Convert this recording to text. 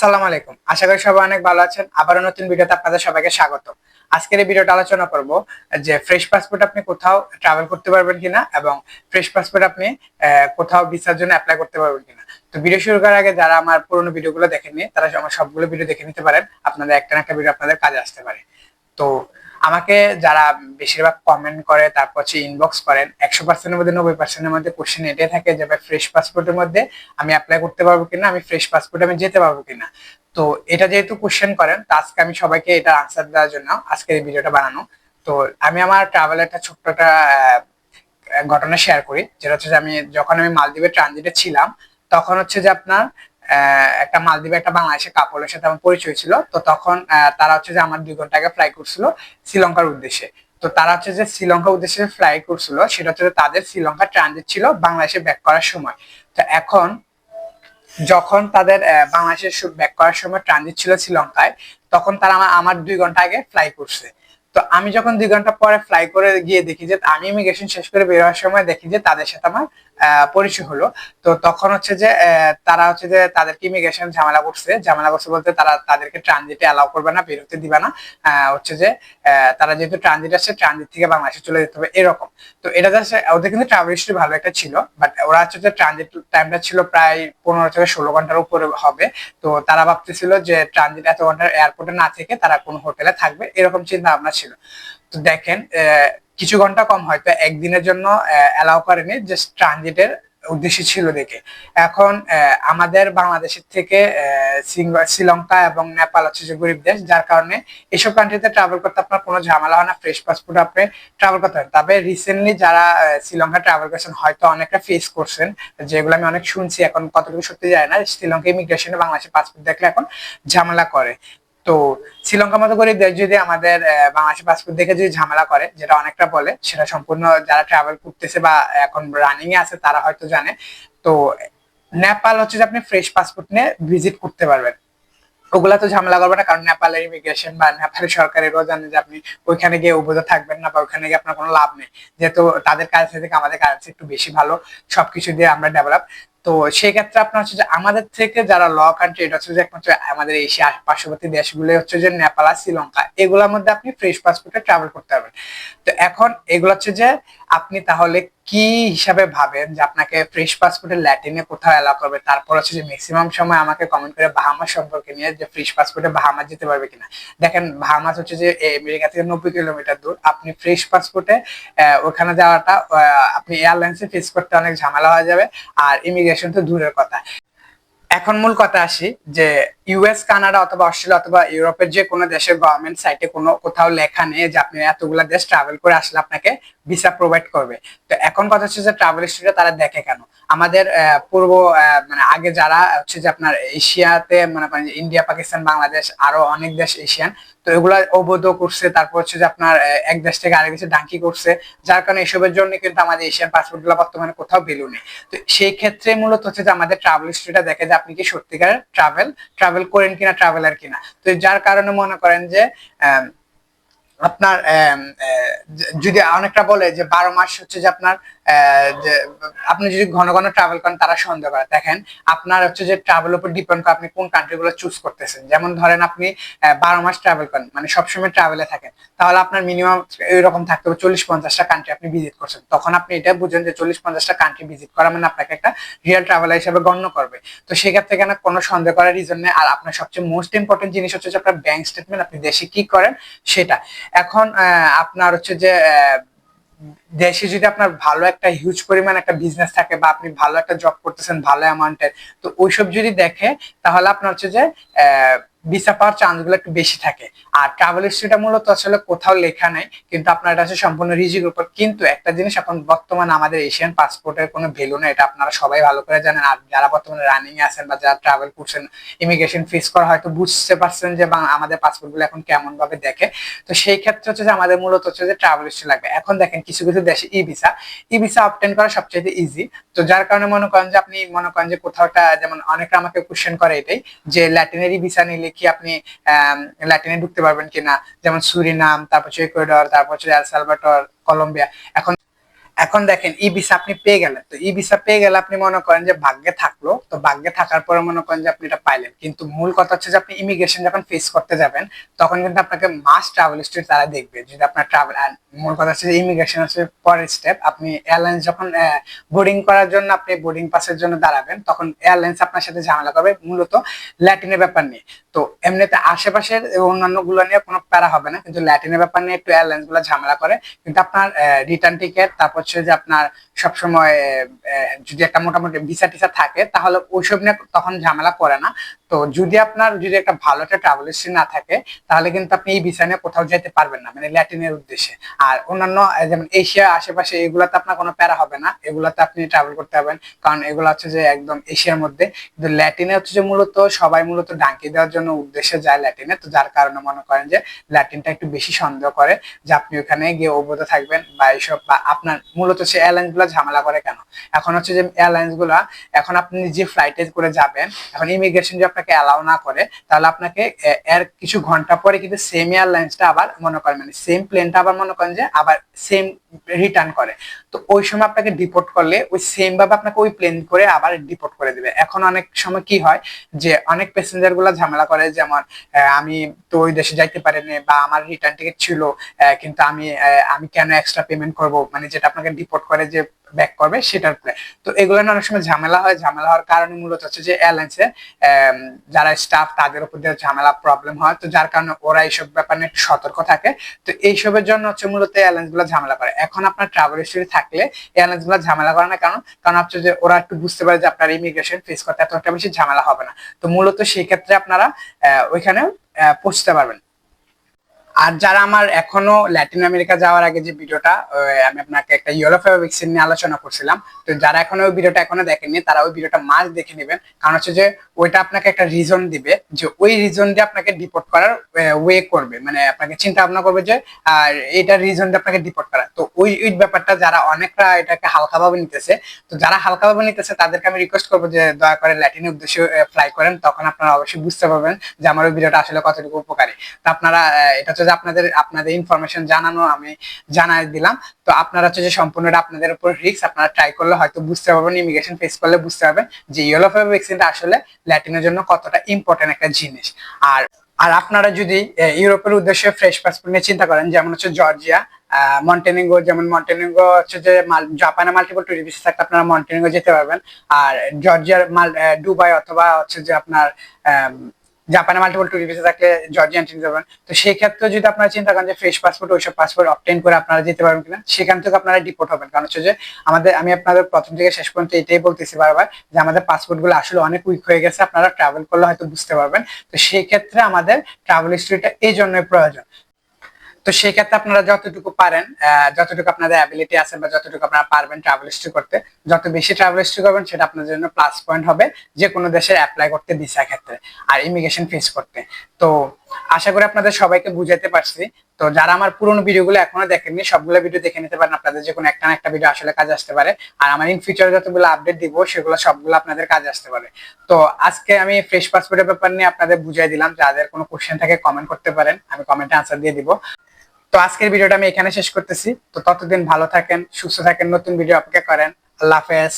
আসসালামু আলাইকুম। আশা করি সবাই অনেক ভালো আছেন। আবারও নতুন ভিডিওতে আপনাদের সবাইকে স্বাগত। আজকের এই ভিডিওটা আলোচনা করব যে ফ্রেশ পাসপোর্ট আপনি কোথাও ট্রাভেল করতে পারবেন কিনা এবং ফ্রেশ পাসপোর্ট আপনি কোথাও ভিসার জন্য অ্যাপ্লাই করতে পারবেন কিনা। তো ভিডিও শুরু করার আগে যারা আমার পুরোনো ভিডিওগুলো দেখেননি, তারা আমার সবগুলো ভিডিও দেখে নিতে পারেন। আপনাদের একটা না একটা ভিডিও আপনাদের কাজে আসতে পারে। তো আমাকে যারা বেশিরভাগ কমেন্ট করে, তারপর হচ্ছে ইনবক্স করেন, একশো পার্সেন্টের মধ্যে, নব্বই পার্সেন্টের মধ্যে কোশ্চেন এটাই থাকে যে, ভাই ফ্রেশ পাসপোর্টের মধ্যে আমি অ্যাপ্লাই করতে পারব কিনা? আমি ফ্রেশ পাসপোর্টে আমি যেতে পারব কিনা? তো এটা যেহেতু কোশ্চেন করেন, তো আজকে আমি সবাইকে এটা আনসার দেওয়ার জন্য আজকের এই ভিডিওটা বানানো। তো আমি আমার ট্রাভেলের একটা ছোট্ট একটা ঘটনা শেয়ার করি। যেটা হচ্ছে যে, আমি যখন আমি মালদ্বীপে ট্রানজিটে ছিলাম, তখন হচ্ছে যে আপনার একটা মালদ্বীপে একটা বাংলাদেশের কাপড়ের সাথে আমার পরিচয় ছিল। তো তখন তারা হচ্ছে যে আমার দুই ঘণ্টা আগে ফ্লাই করছিল শ্রীলঙ্কার উদ্দেশ্যে। তো তারা হচ্ছে যে শ্রীলঙ্কার উদ্দেশ্যে ফ্লাই করছিল, সেটা হচ্ছে তাদের শ্রীলঙ্কা ট্রানজিট ছিল বাংলাদেশে ব্যাক করার সময়। তো এখন, যখন তাদের বাংলাদেশের ব্যাক করার সময় ট্রানজিট ছিল শ্রীলঙ্কায়, তখন তারা আমার আমার দুই ঘণ্টা আগে ফ্লাই করছে। তো আমি যখন দুই ঘণ্টা পরে ফ্লাই করে গিয়ে দেখি যে, আমি ইমিগ্রেশন শেষ করে বের হওয়ার সময় দেখি যে তাদের সাথে আমার পরিচয় হলো। তো তখন হচ্ছে যে তারা হচ্ছে যে তাদেরকে ইমিগ্রেশন ঝামেলা করছে। ঝামেলা করছে বলতে তারা তাদেরকে ট্রানজিটে অ্যালাউ করবে না, বেরোতে দিবে না। হচ্ছে যে তারা যেহেতু ট্রানজিট আসছে ট্রানজিট থেকে বাংলাদেশে চলে যেতে হবে, এরকম। তো এটা জাস্ট ওদের কিন্তু ট্রাভেল হিস্ট্রি ভালো একটা ছিল বাট ওরা হচ্ছে যে ট্রানজিট টাইমটা ছিল প্রায় পনেরো থেকে ষোলো ঘণ্টার উপরে হবে। তো তারা ভাবতেছিল যে ট্রানজিট এত ঘণ্টার এয়ারপোর্টে না থেকে তারা কোনো হোটেলে থাকবে, এরকম চিন্তা ভাবনা ছিল। তো দেখেন কিছু ঘণ্টা কম হয়তো একদিনের জন্য অ্যালাউ করেনি জাস্ট ট্রানজিটের উদ্দেশ্য ছিল দেখে। এখন আমাদের বাংলাদেশের থেকে শ্রীলঙ্কা এবং নেপাল হচ্ছে যে গরিব দেশ, যার কারণে এসব কান্ট্রিতে ট্রাভেল করতে আপনার কোনো ঝামেলা হয় না ফ্রেশ পাসপোর্ট আপনি ট্রাভেল করতে পারেন। তবে রিসেন্টলি যারা শ্রীলঙ্কা ট্রাভেল করছেন, হয়তো অনেকটা ফেস করছেন, যেগুলো আমি অনেক শুনছি, এখন কতটুকু সত্যি যায় না, শ্রীলঙ্কা ইমিগ্রেশনে বাংলাদেশের পাসপোর্ট দেখলে এখন ঝামেলা করে। তো শ্রীলঙ্কার মতো করে দেশ যদি আমাদের বাংলাদেশের পাসপোর্ট দেখে যদি ঝামেলা করে, যেটা অনেকটা বলে, সেটা সম্পূর্ণ যারা ট্রাভেল করতেছে বা এখন রানিং এ আছে, তারা হয়তো জানে। তো নেপাল হচ্ছে যে আপনি ফ্রেশ পাসপোর্ট নিয়ে ভিজিট করতে পারবেন। ওগুলা তো ঝামেলা করবে না, কারণ নেপালের ইমিগ্রেশন বা নেপালের সরকারেরও জানে যে আপনি ওইখানে গিয়ে উবোধ থাকবেন না বা ওইখানে গিয়ে আপনার কোনো লাভ নেই। যেহেতু তাদের কারেন্সি থেকে আমাদের কারেন্সি একটু বেশি ভালো, সবকিছু দিয়ে আমরা ডেভেলপ তো সেই ক্ষেত্রে আপনার হচ্ছে যে আমাদের থেকে যারা ল কান্ট্রি এটা হচ্ছে যে একমাত্র আমাদের এশিয়া পার্শ্ববর্তী দেশগুলো হচ্ছে যে নেপাল আর শ্রীলঙ্কা, এগুলোর মধ্যে আপনি ফ্রেশ পাসপোর্টে ট্রাভেল করতে পারবেন। তো এখন এগুলো হচ্ছে যে আপনি তাহলে কি হিসাবে ভাবেন যে আপনাকে ফ্রেশ পাসপোর্টে ল্যাটিনে কোথাও অ্যালাউ করবে? তারপর হচ্ছে যে ম্যাক্সিমাম সময় আমাকে কমেন্ট করে বাহামাস সম্পর্কে নিয়ে যে ফ্রেশ পাসপোর্টে বাহামাস যেতে পারবে কিনা? দেখেন বাহামাস হচ্ছে যে আমেরিকা থেকে নব্বই কিলোমিটার দূর। আপনি ফ্রেশ পাসপোর্টে ওখানে যাওয়াটা আপনি এয়ারলাইন্সে ফেস করতে অনেক ঝামেলা হয়ে যাবে। আর ইমিগ্রেশন তো দূরের কথা। এখন মূল কথা আসি যে ইউএস কানাডা অথবা অস্ট্রেলিয়া অথবা ইউরোপের যে কোনো দেশের গভর্নমেন্ট সাইটে কোনো কোথাও লেখা নেই যে আপনি এতগুলা দেশ ট্রাভেল করে আসলে আপনাকে ভিসা প্রোভাইড করবে। তো এখন কথা হচ্ছে যে ট্রাভেল হিস্ট্রিটা তারা দেখে কেন? আমাদের পূর্ব মানে আগে যারা হচ্ছে যে আপনার এশিয়াতে মানে ইন্ডিয়া, পাকিস্তান, বাংলাদেশ, আরও অনেক দেশ এশিয়ান, তো এগুলা অবৈধ করছে, তারপর হচ্ছে যে আপনার এক দেশ থেকে আরেক দেশে ডাঙ্কি করছে, যার কারণে এসবের জন্য কিন্তু আমাদের এশিয়ান পাসপোর্টগুলো বর্তমানে কোথাও নেই। তো সেই ক্ষেত্রে মূলত হচ্ছে যে আমাদের ট্রাভেল হিস্ট্রিটা দেখে যে আপনি কি সত্যিকার ট্রাভেল ট্রাভেল করেন কিনা ট্রাভেলার কিনা। তো যার কারণে মনে করেন যে আপনার যদি অনেকটা বলে যে বারো মাস হচ্ছে যে আপনার আপনি যদি ঘন ঘন ট্রাভেল করেন, তারা সন্দেহ করে। দেখেন, আপনার হচ্ছে যে ট্রাভেল উপর ডিপেন্ড করে আপনি কোন কান্ট্রি গুলো চুজ করতেছেন। যেমন ধরেন আপনি বারো মাস ট্রাভেল করেন মানে সবসময় ট্রাভেলে থাকেন। তাহলে আপনার মিনিমাম এরকম থাকতে হবে চল্লিশ পঞ্চাশটা কান্ট্রি আপনি ভিজিট করছেন। তখন আপনি এটা বুঝেন যে চল্লিশ পঞ্চাশটা কান্ট্রি ভিজিট করা মানে আপনাকে একটা রিয়েল ট্রাভেলার হিসেবে গণ্য করবে। তো সেক্ষেত্রে কেন কোনো সন্দেহ করার রিজন নেই। আর আপনার সবচেয়ে মোস্ট ইম্পর্টেন্ট জিনিস হচ্ছে যে আপনার ব্যাংক স্টেটমেন্ট আপনি দেশে কি করেন সেটা। এখন আপনার হচ্ছে যে দেশে যদি আপনার ভালো একটা হিউজ পরিমাণ একটা বিজনেস থাকে বা আপনি ভালো একটা জব করতেছেন, ভালো অ্যামাউন্টের তো ওইসব যদি দেখে, তাহলে আপনার হচ্ছে যে ভিসা পাওয়ার চান্সগুলো একটু বেশি থাকে। আর ট্রাভেল হিস্ট্রিটা মূলত আসলে কোথাও লেখা নাই, কিন্তু আপনার এটা হচ্ছে সম্পূর্ণ রিজিক উপর। কিন্তু একটা জিনিস এখন বর্তমানে আমাদের এশিয়ান পাসপোর্টের কোনো ভ্যালু নেই, এটা আপনারা সবাই ভালো করে জানেন। আর যারা বর্তমানে রানিং আছেন বা যারা ট্রাভেল করছেন ইমিগ্রেশন ফেস করা হয়তো বুঝতে পারছেন যে আমাদের পাসপোর্টগুলো এখন কেমন ভাবে দেখে। তো সেই ক্ষেত্রে হচ্ছে যে আমাদের মূলত হচ্ছে যে ট্রাভেল হিস্ট্রি লাগবে। এখন দেখেন কিছু কিছু দেশে e visa e visa obtain করা সবচেয়ে ইজি তো যার কারণে মনে করেন যে আপনি মনে করেন যে কোথাও একটা, যেমন অনেকে আমাকে কোশ্চেন করে এটাই, যে ল্যাটিনারি ভিসা নিলে কি আপনি ল্যাটিনে ঢুকতে পারবেন কিনা? যেমন সুরিনাম তারপর হচ্ছে ইকুয়েডর তারপর হচ্ছে কলম্বিয়া এখন এখন দেখেন, ই ভিসা আপনি পেয়ে গেলেন। তো ই ভিসা পেয়ে গেলে আপনি মনে করেন যে ভাগ্যে থাকল। তো ভাগ্যে থাকার পরে মনে করেন যে আপনি এটা পাইলেন। কিন্তু মূল কথা হচ্ছে যে আপনি ইমিগ্রেশন যখন ফেস করতে যাবেন, তখন কিন্তু আপনাকে মাস ট্রাভেল হিস্ট্রি তারা দেখবে। যদি আপনার ট্রাভেল মূল কথা হচ্ছে যে ইমিগ্রেশন হচ্ছে পরের স্টেপ আপনি এয়ারলাইন্স যখন বোর্ডিং করার জন্য আপনি বোর্ডিং পাসের জন্য দাঁড়াবেন, তখন এয়ারলাইন্স আপনার সাথে ঝামেলা করবে মূলত ল্যাটিনের ব্যাপার নিয়ে। তো এমনিতে আশেপাশের অন্যান্যগুলো নিয়ে কোনো প্যারা হবে না। কিন্তু ল্যাটিনের ব্যাপার নিয়ে একটু এয়ারলাইন্সগুলো ঝামেলা করে। কিন্তু আপনার রিটার্ন টিকেট তারপর হচ্ছে যে আপনার সবসময় যদি একটা মোটামুটি ভিসা টিসা থাকে, তাহলে ওইসব নিয়ে তখন ঝামেলা করে না। তো যদি আপনার, যদি একটা ভালো একটা ট্রাভেল হিস্ট্রি না থাকে, তাহলে কিন্তু আপনি এই ভিসা নিয়ে কোথাও যেতে পারবেন না মানে ল্যাটিনের উদ্দেশ্যে। আর অন্যান্য যেমন এশিয়া আশেপাশে, এগুলাতে আপনার কোনো প্যারা হবে না। এগুলাতে আপনি ট্রাভেল করতে পারবেন। কারণ এগুলো হচ্ছে যে একদম এশিয়ার মধ্যে। কিন্তু ল্যাটিনে হচ্ছে যে মূলত সবাই মূলত ডাঙ্কি দেওয়ার জন্য উদ্দেশ্যে যায় ল্যাটিনে তো যার কারণে মনে করেন যে ল্যাটিনটা একটু বেশি সন্দেহ করে যে আপনি ওখানে গিয়ে অবৈধ থাকবেন বা এইসব, বা আপনার মূলত সে এয়ারলাইন্সগুলো ঝামেলা করে কেন? এখন হচ্ছে যে এয়ারলাইন্সগুলা, এখন আপনি যে ফ্লাইটে করে যাবেন, এখন ইমিগ্রেশন যদি আপনাকে অ্যালাউ না করে, তাহলে আপনাকে এর কিছু ঘণ্টা পরে কিন্তু সেম এয়ারলাইন্সটা আবার মনে করেন মানে সেম প্লেনটা আবার মনে করেন যে আবার সেম রিটার্ন করে। তো ওই সময় আপনাকে ডিপোর্ট করলে ওই সেম ভাবে আপনাকে ওই প্লেন করে আবার ডিপোর্ট করে দিবে। এখন অনেক সময় কি হয় যে, অনেক প্যাসেঞ্জারগুলা ঝামেলা করে যেমন আমি তো ওই দেশে যাইতে পারিনি বা আমার রিটার্ন টিকিট ছিল কিন্তু আমি আমি কেন এক্সট্রা পেমেন্ট করব? মানে যেটা আপনাকে ডিপোর্ট করে যে ব্যাক করবে সেটার উপরে তো এগুলো অনেক সময় ঝামেলা হয়। ঝামেলা হওয়ার কারণে মূলত হচ্ছে যে এয়ারলাইন্সে যারা স্টাফ তাদের উপর দিয়ে ঝামেলা প্রবলেম হয়। তো যার কারণে ওরা এইসব ব্যাপার সতর্ক থাকে। তো এইসবের জন্য হচ্ছে মূলত এয়ারলাইন্সগুলো ঝামেলা করে। এখন আপনার ট্রাভেল হিস্টরি থাকলে এয়ারলাইন্সগুলো ঝামেলা করে না। কারণ কারণ হচ্ছে যে ওরা একটু বুঝতে পারে যে আপনার ইমিগ্রেশন ফেস করতে এতটা বেশি ঝামেলা হবে না। তো মূলত সেই ক্ষেত্রে আপনারা ওইখানে পৌঁছতে পারবেন। আর যারা আমার এখনও ল্যাটিন আমেরিকা যাওয়ার আগে যে ভিডিওটা আমি আপনাকে একটা ইউরো ভ্যাকসিন নিয়ে আলোচনা করছিলাম, তো যারা এখনও ওই ভিডিওটা এখনও দেখেননি, তারা ওই ভিডিওটা মাস দেখে নেবেন। কারণ হচ্ছে যে ওইটা আপনাকে একটা রিজন দিবে যে ওই রিজন দিয়ে আপনাকে ডিপোর্ট করার ওয়ে করবে। মানে আপনাকে চিন্তা ভাবনা করবে যে, আর এটা রিজন দিয়ে আপনাকে ডিপোর্ট করা। তো ওই ওই ব্যাপারটা যারা অনেকটা এটাকে হালকাভাবে নিতেছে, তো যারা হালকাভাবে নিতেছে, তাদেরকে আমি রিকোয়েস্ট করব যে দয়া করে ল্যাটিনের উদ্দেশ্যে ফ্লাই করেন, তখন আপনারা অবশ্যই বুঝতে পারবেন যে আমার ওই ভিডিওটা আসলে কতটুকু উপকারী। তো আপনারা এটা হচ্ছে যে আপনাদের আপনাদের ইনফরমেশন জানানো আমি জানাই দিলাম। তো আপনারা হচ্ছে যে সম্পূর্ণটা আপনাদের উপর রিস্ক আপনারা ট্রাই করলে হয়তো বুঝতে পারবেন ইমিগ্রেশন ফেস করলে বুঝতে পারবেন যে ইয়েলো ফেভার ভ্যাকসিনটা আসলে ল্যাটিনের জন্য কতটা ইম্পর্টেন্ট একটা জিনিস। আর আর আপনারা যদি ইউরোপের উদ্দেশ্যে ফ্রেশ পাসপোর্ট নিয়ে চিন্তা করেন, যেমন হচ্ছে জর্জিয়া মন্টেনিগো যেমন মন্টেনিগো হচ্ছে যে জাপানে মাল্টিপল ট্যুরিস্ট ভিসা থাকলে আপনারা মন্টেনিগো যেতে পারবেন। আর জর্জিয়ার মাল দুবাই অথবা হচ্ছে যে আপনার জাপানে মাল্টিপল ট্যুরিস্ট ভিসা থাকলে জর্জিয়ান নিতে পারবেন তো সেই ক্ষেত্রে যদি আপনারা চিন্তা করেন যে ফ্রেশ পাসপোর্ট ওইসব পাসপোর্ট অবটেন করে আপনারা যেতে পারবেন কিনা, সেখান থেকে আপনারা ডিপোর্ট হবেন। কারণ হচ্ছে যে আমাদের, আমি আপনাদের প্রথম থেকে শেষ পর্যন্ত এটাই বলতেছি বারবার যে আমাদের পাসপোর্টগুলো আসলে অনেক উইক হয়ে গেছে, আপনারা ট্রাভেল করলে হয়তো বুঝতে পারবেন। তো সেই ক্ষেত্রে আমাদের ট্রাভেল হিস্ট্রিটা এই জন্যই প্রয়োজন। তো সেই ক্ষেত্রে আপনারা যতটুকু পারেন যতটুকু আপনাদের অ্যাবিলিটি আছে বা যতটুকু আপনারা পারবেন ট্রাভেল হিস্ট্রি করতে, যত বেশি ট্রাভেল হিস্ট্রি করবেন সেটা আপনাদের জন্য প্লাস পয়েন্ট হবে যে কোনো দেশের অ্যাপ্লাই করতে ভিসা ক্ষেত্রে আর ইমিগ্রেশন ফেস করতে। তো আশা করি আপনাদের সবাইকে বুঝাইতে পারছি। তো যারা আমার পুরোনো ভিডিওগুলো এখনও দেখেননি, সবগুলো ভিডিও দেখে নিতে পারেন, আপনাদের যে কোনো একটা না একটা ভিডিও আসলে কাজে আসতে পারে। আর আমার ইন ফিউচারে যতগুলো আপডেট দিব, সেগুলো সবগুলো আপনাদের কাজে আসতে পারে। তো আজকে আমি ফ্রেশ পাসপোর্টের ব্যাপার নিয়ে আপনাদের বুঝিয়ে দিলাম। যাদের কোনো কোশ্চেন থাকে কমেন্ট করতে পারেন, আমি কমেন্টে আনসার দিয়ে দিব। তো আজকের ভিডিওটা আমি এখানে শেষ করতেছি। তো ততদিন ভালো থাকেন, সুস্থ থাকেন, নতুন ভিডিও অপেক্ষা করেন। আল্লাহ হাফেজ।